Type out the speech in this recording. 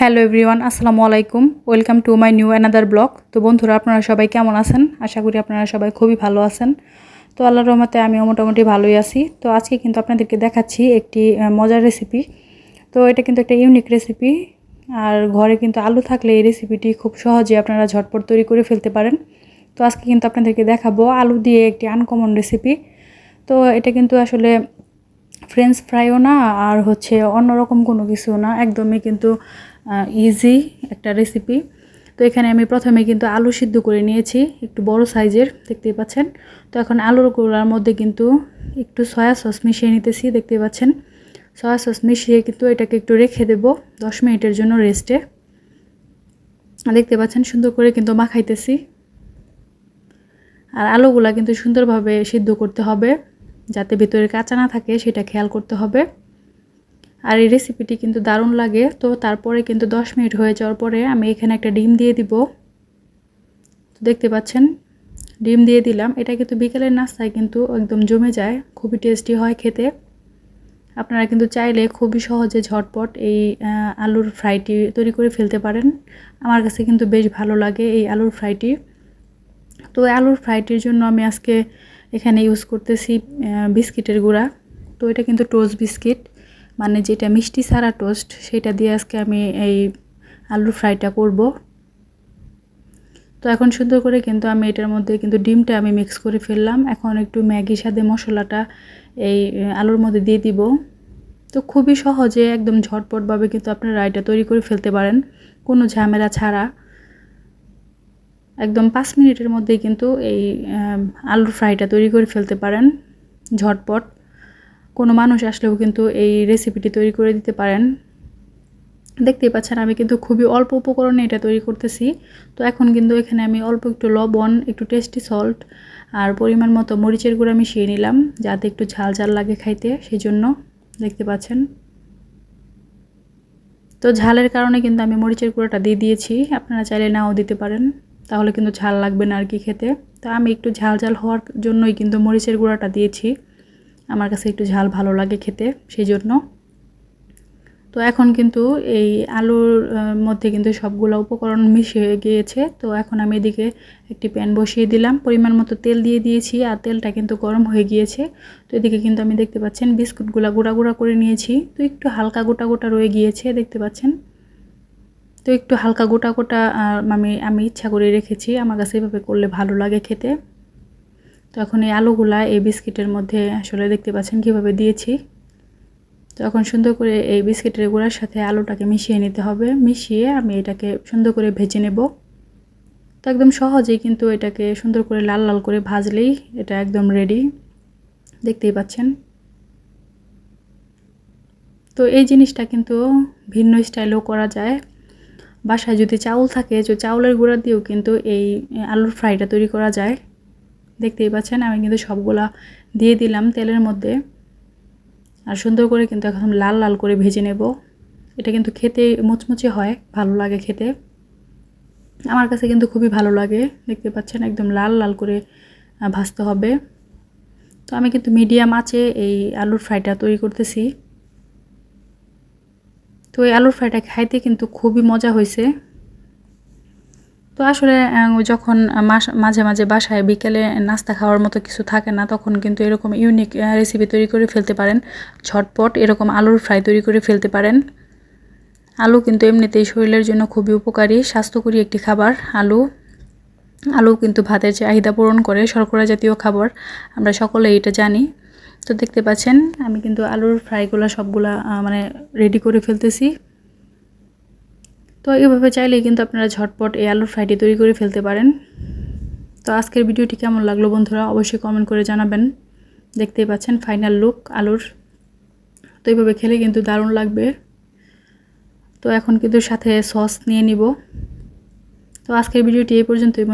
Hello everyone, আসসালামু আলাইকুম। Welcome to my new another blog. তো বন্ধুরা, আপনারা সবাই কেমন আছেন? আশা করি আপনারা সবাই খুবই ভালো আছেন। তো আল্লাহর রহমতে আমিও মোটামুটি ভালোই আছি। তো আজকে কিন্তু আপনাদেরকে দেখাচ্ছি একটি মজার রেসিপি তো এটা কিন্তু একটা ইউনিক রেসিপি আর ঘরে কিন্তু আলু থাকলে এই রেসিপিটি খুব সহজে আপনারা ঝটপট তৈরি করে ফেলতে পারেন। তো আজকে কিন্তু আপনাদেরকে দেখাবো আলু দিয়ে একটি আনকমন রেসিপি তো এটা কিন্তু আসলে ফ্রেঞ্চ ফ্রাইও না, আর হচ্ছে অন্যরকম কোনো কিছু না। একদমই কিন্তু ইজি একটা রেসিপি তো এখানে আমি প্রথমে কিন্তু আলু সিদ্ধ করে নিয়েছি, একটু বড় সাইজের, দেখতেই পাচ্ছেন। তো এখন আলুর গুঁড়ার মধ্যে কিন্তু একটু সয়া সস মিশিয়ে নিতেছি, দেখতেই পাচ্ছেন। সয়া সস মিশিয়ে কিন্তু এটাকে একটু রেখে দেব দশ মিনিটের জন্য রেস্টে দেখতে পাচ্ছেন, সুন্দর করে কিন্তু মাখাইতেছি। আর আলুগুলা কিন্তু সুন্দরভাবে সিদ্ধ করতে হবে, যাতে ভিতরে কাঁচা না থাকে, সেটা খেয়াল করতে হবে। আর এই রেসিপিটি কিন্তু দারুণ লাগে। তো তারপরে কিন্তু দশ মিনিট হয়ে যাওয়ার পরে আমি এখানে একটা ডিম দিয়ে দিব। তো দেখতে পাচ্ছেন, ডিম দিয়ে দিলাম। এটা কিন্তু বিকেলের নাস্তায় কিন্তু একদম জমে যায়, খুবই টেস্টি হয় খেতে। আপনারা কিন্তু চাইলে খুবই সহজে ঝটপট এই আলুর ফ্রাইটি তৈরি করে ফেলতে পারেন। আমার কাছে কিন্তু বেশ ভালো লাগে এই আলুর ফ্রাইটি তো আলুর ফ্রাইটির জন্য আমি আজকে এখানে ইউজ করতেছি বিস্কিটের গুঁড়া। তো এটা কিন্তু টোস্ট বিস্কিট। মানে যেটা মিষ্টি ছাড়া টোস্ট সেটা দিয়ে আজকে আমি এই আলুর ফ্রাইটা করব। তো এখন সুন্দর করে কিন্তু আমি এটার মধ্যে কিন্তু ডিমটা আমি মিক্স করে ফেললাম। এখন একটু ম্যাগি সাথে মশলাটা এই আলুর মধ্যে দিয়ে দিব। তো খুবই সহজে, একদম ঝটপটভাবে কিন্তু আপনারা এটা তৈরি করে ফেলতে পারেন, কোনো ঝামেলা ছাড়া। একদম পাঁচ মিনিটের মধ্যেই কিন্তু এই আলুর ফ্রাইটা তৈরি করে ফেলতে পারেন, ঝটপট। কোনো মানুষ আসলেও কিন্তু এই রেসিপিটি তৈরি করে দিতে পারেন। দেখতেই পাচ্ছেন, আমি কিন্তু খুবই অল্প উপকরণে এটা তৈরি করতেছি। তো এখন কিন্তু এখানে আমি অল্প একটু লবণ, একটু টেস্টি সল্ট আর পরিমাণ মতো মরিচের গুঁড়া মিশিয়ে নিলাম, যাতে একটু ঝাল ঝাল লাগে খাইতে সেই জন্য দেখতে পাচ্ছেন। তো ঝালের কারণে কিন্তু আমি মরিচের গুঁড়োটা দিয়ে দিয়েছি, আপনারা চাইলে নাও দিতে পারেন, তাহলে কিন্তু ঝাল লাগবে না আর কি খেতে। তো আমি একটু ঝাল ঝাল হওয়ার জন্যই কিন্তু মরিচের গুঁড়াটা দিয়েছি। আমার কাছে একটু ঝাল ভালো লাগে খেতে সেই জন্য তো এখন কিন্তু এই আলুর মধ্যে কিন্তু সবগুলো উপকরণ মিশে গিয়েছে। তো এখন আমি এদিকে একটি প্যান বসিয়ে দিলাম। পরিমাণ মতো তেল দিয়ে দিয়েছি আর তেলটা কিন্তু গরম হয়ে গিয়েছে। তো এদিকে কিন্তু আমি দেখতে পাচ্ছেন বিস্কুটগুলো গুঁড়া গুঁড়া করে নিয়েছি। তো একটু হালকা গোটা গোটা রয়ে গিয়েছে, দেখতে পাচ্ছেন? তো একটু হালকা গোটা গোটা আমি আমি ইচ্ছা করে রেখেছি। আমার কাছে এভাবে করলে ভালো লাগে খেতে। এখন এই আলুগুলা এই বিস্কিটের মধ্যে আসলে দেখতে পাচ্ছেন কীভাবে দিয়েছি। তো এখন সুন্দর করে এই বিস্কিটের গুঁড়ার সাথে আলুটাকে মিশিয়ে নিতে হবে। মিশিয়ে আমি এটাকে সুন্দর করে ভেজে নেব। তো একদম সহজেই কিন্তু এটাকে সুন্দর করে লাল লাল করে ভাজলেই এটা একদম রেডি দেখতেই পাচ্ছেন। তো এই জিনিসটা কিন্তু ভিন্ন স্টাইলেও করা যায়। বাসায় যদি চাউল থাকে যে চাউলের গুঁড়া দিয়েও কিন্তু এই আলুর ফ্রাইটা তৈরি করা যায়। দেখতেই পাচ্ছেন, আমি কিন্তু সবগুলা দিয়ে দিলাম তেলের মধ্যে। আর সুন্দর করে কিন্তু একদম লাল লাল করে ভেজে নেব। এটা কিন্তু খেতে মুচমুচে হয়, ভালো লাগে খেতে। আমার কাছে কিন্তু খুবই ভালো লাগে, দেখতে পাচ্ছেন একদম লাল লাল করে ভাজতে হবে। তো আমি কিন্তু মিডিয়াম আঁচে এই আলুর ফ্রাইটা তৈরি করতেছি। তো এই আলুর ফ্রাইটা খাইতে কিন্তু খুবই মজা হয়েছে তো আসলে যখন মাঝে মাঝে বাসায় বিকেলে নাস্তা খাওয়ার মতো কিছু থাকে না, তখন কিন্তু এরকম ইউনিক রেসিপি তৈরি করে ফেলতে পারেন। ঝটপট এরকম আলুর ফ্রাই তৈরি করে ফেলতে পারেন। আলু কিন্তু এমনিতেই শরীরের জন্য খুবই উপকারী, স্বাস্থ্যকরী একটি খাবার, আলু। আলু কিন্তু ভাতের চাহিদা পূরণ করে, শর্করা জাতীয় খাবার, আমরা সকলে এটা জানি। তো দেখতে পাচ্ছেন, আমি কিন্তু আলুর ফ্রাইগুলো সবগুলা মানে রেডি করে ফেলতেছি। তো এভাবে চাইলেই কিন্তু আপনারা ঝটপট এই আলুর ফ্রাইটি তৈরি করে ফেলতে পারেন। তো আজকের ভিডিওটি কেমন লাগল বন্ধুরা? অবশ্যই কমেন্ট করে জানাবেন। দেখতেই পাচ্ছেন ফাইনাল লুক আলুর। তো এইভাবে খেলে কিন্তু দারুণ লাগবে। তো এখন কিন্তু সাথে সস নিয়ে নিব। তো আজকের ভিডিওটি এই পর্যন্তই